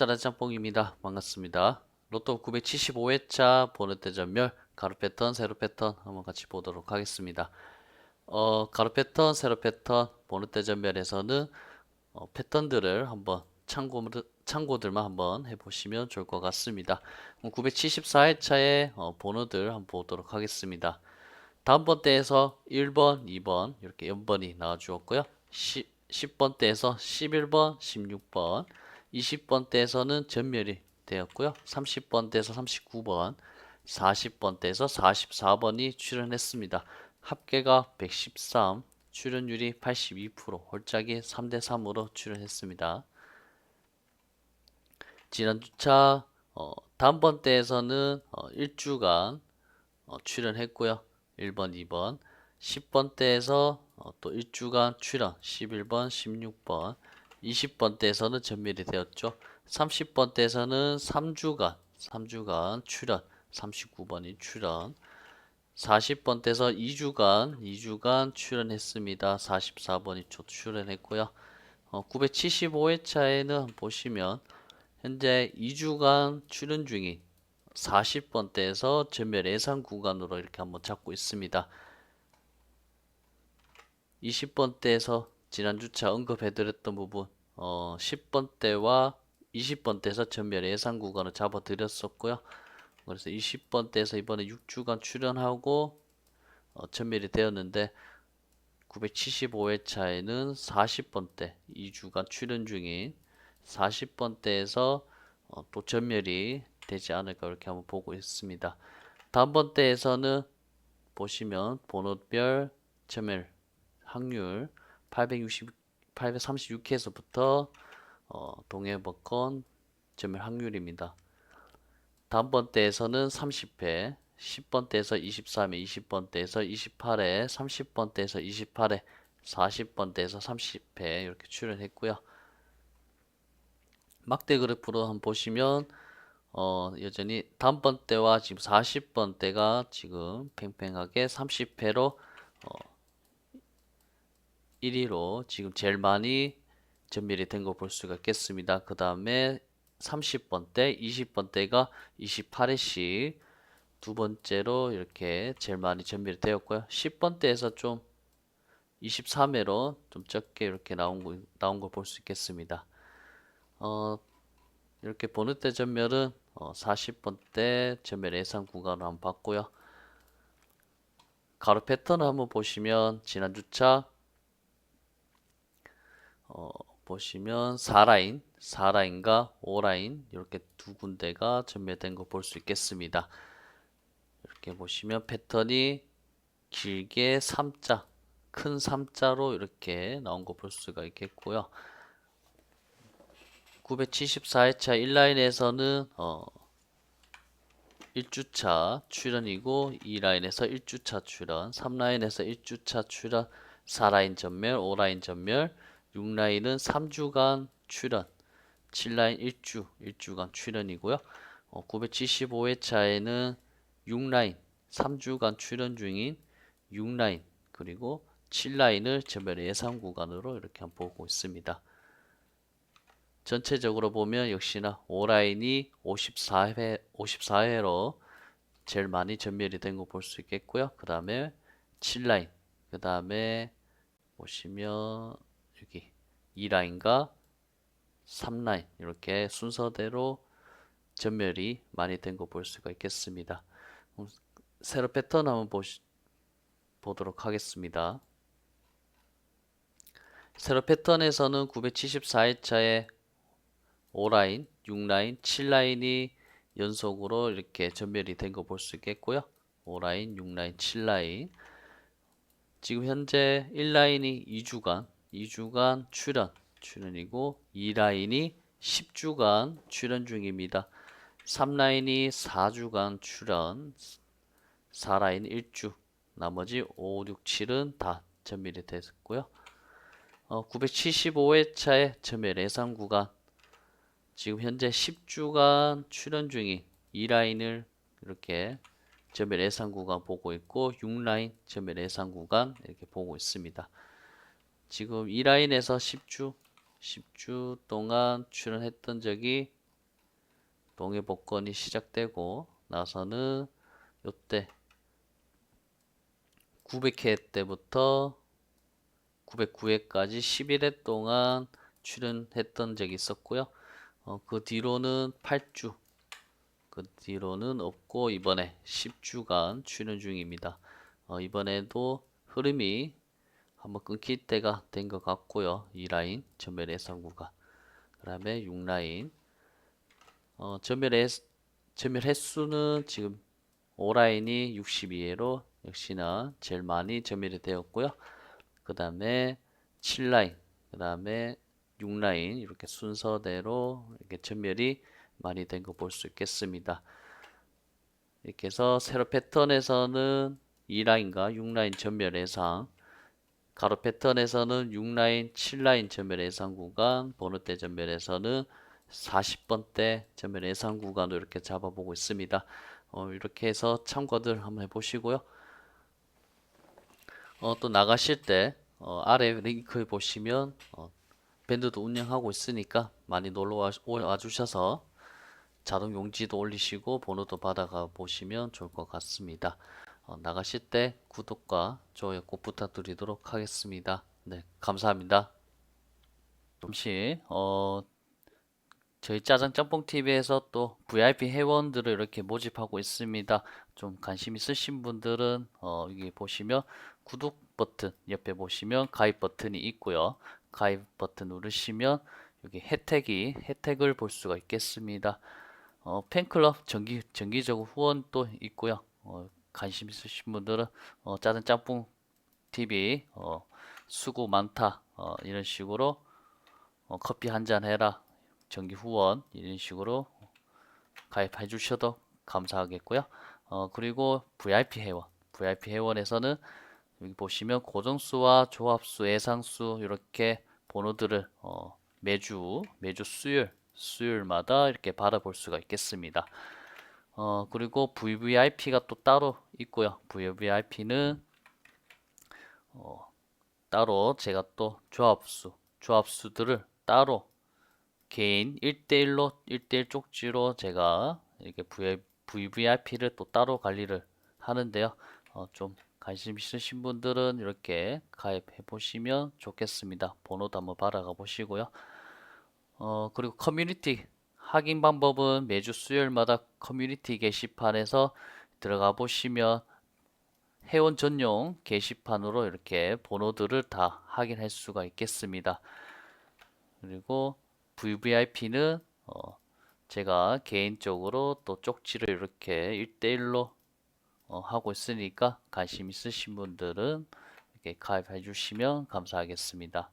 안녕하세요. 짜라 짬뽕입니다. 반갑습니다. 로또 975회차 보너대 전멸 가로 패턴, 세로 패턴 한번 같이 보도록 하겠습니다. 어, 가로 패턴, 세로 패턴, 보너대 전멸에서는 어, 패턴들을 한번 참고, 참고들만 한번 해보시면 좋을 것 같습니다. 974회차의 어, 번호들 한번 보도록 하겠습니다. 다음 번대에서 1번, 2번 이렇게 연번이 나와 주었고요. 10, 10번대에서 11번, 16번, 20번대에서는 전멸이 되었고요. 30번대에서 39번, 40번대에서 44번이 출연했습니다. 합계가 113, 출연율이 82%, 홀짝이 3대 3으로 출연했습니다. 지난 주차 어, 다음번 때에서는 어, 1주간 어, 출연했고요. 1번, 2번, 10번 때에서 어, 또 1주간 출연, 11번, 16번, 20번 때에서는 전멸이 되었죠. 30번 때에서는 3주간, 3주간 출연, 39번이 출연, 40번 때에서 2주간, 2주간 출연했습니다. 44번이 초 출연했고요. 어, 975회차에는 보시면 현재 2주간 출연 중인 40번대에서 전멸 예상 구간으로 이렇게 한번 잡고 있습니다. 20번대에서 지난주차 언급해드렸던 부분 어, 10번대와 20번대에서 전멸 예상 구간을 잡아드렸었고요. 그래서 20번대에서 이번에 6주간 출연하고 어, 전멸이 되었는데 975회차에는 40번대 2주간 출연 중인 40번대에서 어, 또 전멸이 되지 않을까 이렇게 한번 보고 있습니다. 다음번대에서는 보시면 번호별 전멸 확률 860, 836회에서부터 어, 동해법권 전멸 확률입니다. 다음번대에서는 30회, 10번대에서 23회, 20번대에서 28회, 30번대에서 28회, 40번대에서 30회 이렇게 출연했고요. 막대 그래프로 한번 보시면 어, 여전히 다음번 때와 지금 40번 때가 지금 팽팽하게 30회로 어, 1위로 지금 제일 많이 전멸이 된 거 볼 수가 있겠습니다. 그 다음에 30번 때, 20번 때가 28회씩 두 번째로 이렇게 제일 많이 전멸이 되었고요. 10번 때에서 좀 23회로 좀 적게 이렇게 나온 거, 나온 걸볼수 있겠습니다. 어, 이렇게 보너때 전멸은 어, 40번 때 전멸 예상 구간을 한번 봤고요. 가로 패턴을 한번 보시면 지난 주차 어, 보시면 4라인, 4라인과 5라인 이렇게 두 군데가 전멸된 거 볼 수 있겠습니다. 이렇게 보시면 패턴이 길게 3자, 큰 3자로 이렇게 나온 거 볼 수가 있겠고요. 974회차 1라인에서는 어 1주차 출연이고 2라인에서 1주차 출연, 3라인에서 1주차 출연, 4라인 전멸, 5라인 전멸, 6라인은 3주간 출연, 7라인 1주, 1주간 출연이고요. 어, 975회차에는 6라인, 3주간 출연 중인 6라인, 그리고 7라인을 전멸 예상 구간으로 이렇게 한번 보고 있습니다. 전체적으로 보면 역시나 5라인이 54회, 54회로 제일 많이 전멸이 된 거 볼 수 있겠고요. 그 다음에 7라인, 그 다음에 보시면 여기 2라인과 3라인 이렇게 순서대로 전멸이 많이 된 거 볼 수가 있겠습니다. 세로 패턴 한번 보시, 보도록 하겠습니다. 세로 패턴에서는 974회차에 5라인, 6라인, 7라인이 연속으로 이렇게 전멸이 된 거 볼 수 있겠고요. 5라인, 6라인, 7라인. 지금 현재 1라인이 2주간, 2주간 출연, 출연이고 2라인이 10주간 출연 중입니다. 3라인이 4주간 출연, 4라인 1주, 나머지 5, 6, 7은 다 전멸이 됐고요. 어, 975회차의 전멸 예상 구간 지금 현재 10주간 출연 중인 2라인을 이렇게 전멸 예상 구간 보고 있고 6라인 전멸 예상 구간 이렇게 보고 있습니다. 지금 2라인에서 10주 10주 동안 출연했던 적이 동해 복권이 시작되고 나서는 요때 900회 때부터 909회까지 11회 동안 출연했던 적이 있었고요. 어, 그 뒤로는 8주, 그 뒤로는 없고 이번에 10주간 출연 중입니다. 어, 이번에도 흐름이 한번 끊길 때가 된 것 같고요. 이 라인 전멸 예상구가 그 다음에 6라인 어, 전멸 횟 전멸 횟수는 지금 5라인이 62회로 역시나 제일 많이 전멸이 되었고요. 그 다음에 7라인, 그 다음에 6라인 이렇게 순서대로 이렇게 전멸이 많이 된 거 볼 수 있겠습니다. 이렇게 해서 세로 패턴에서는 2라인과 6라인 전멸 예상, 가로 패턴에서는 6라인, 7라인 전멸 예상 구간, 번호대 전멸에서는 40번대 전멸 예상 구간으로 이렇게 잡아보고 있습니다. 어, 이렇게 해서 참고들 한번 해보시고요. 어, 또 나가실 때 어, 아래 링크 보시면 어, 밴드도 운영하고 있으니까 많이 놀러 와, 와 주셔서 자동 용지도 올리시고 번호도 받아가 보시면 좋을 것 같습니다. 어, 나가실 때 구독과 좋아요 꼭 부탁드리도록 하겠습니다. 네, 감사합니다. 잠시 어, 저희 짜장 짬뽕 TV에서 또 VIP 회원들을 이렇게 모집하고 있습니다. 좀 관심 있으신 분들은 어, 여기 보시면 구독 버튼 옆에 보시면 가입 버튼이 있고요. 가입 버튼 누르시면 여기 혜택이 혜택을 볼 수가 있겠습니다. 어, 팬클럽 정기 정기적 후원도 있고요. 어, 관심 있으신 분들은 어, 짜장 짬뽕 TV 어, 수고 많다 어, 이런 식으로 어, 커피 한 잔 해라 정기 후원 이런 식으로 가입해 주셔도 감사하겠고요. 어, 그리고 VIP 회원, VIP 회원에서는 여기 보시면 고정수와 조합수, 예상수 이렇게 번호들을 어, 매주 매주 수요일 수요일마다 이렇게 받아볼 수가 있겠습니다. 어, 그리고 VVIP가 또 따로 있고요. VVIP는 어, 따로 제가 또 조합수, 조합수들을 따로 개인 1대1로 1대1 쪽지로 제가 이렇게 VVIP를 또 따로 관리를 하는데요. 어, 좀 관심 있으신 분들은 이렇게 가입해 보시면 좋겠습니다. 번호도 한번 받아가 보시고요. 어, 그리고 커뮤니티 확인 방법은 매주 수요일마다 커뮤니티 게시판에서 들어가 보시면 회원 전용 게시판으로 이렇게 번호들을 다 확인할 수가 있겠습니다. 그리고 VVIP는 어, 제가 개인적으로 또 쪽지를 이렇게 1대1로 어, 하고 있으니까 관심 있으신 분들은 이렇게 가입해 주시면 감사하겠습니다.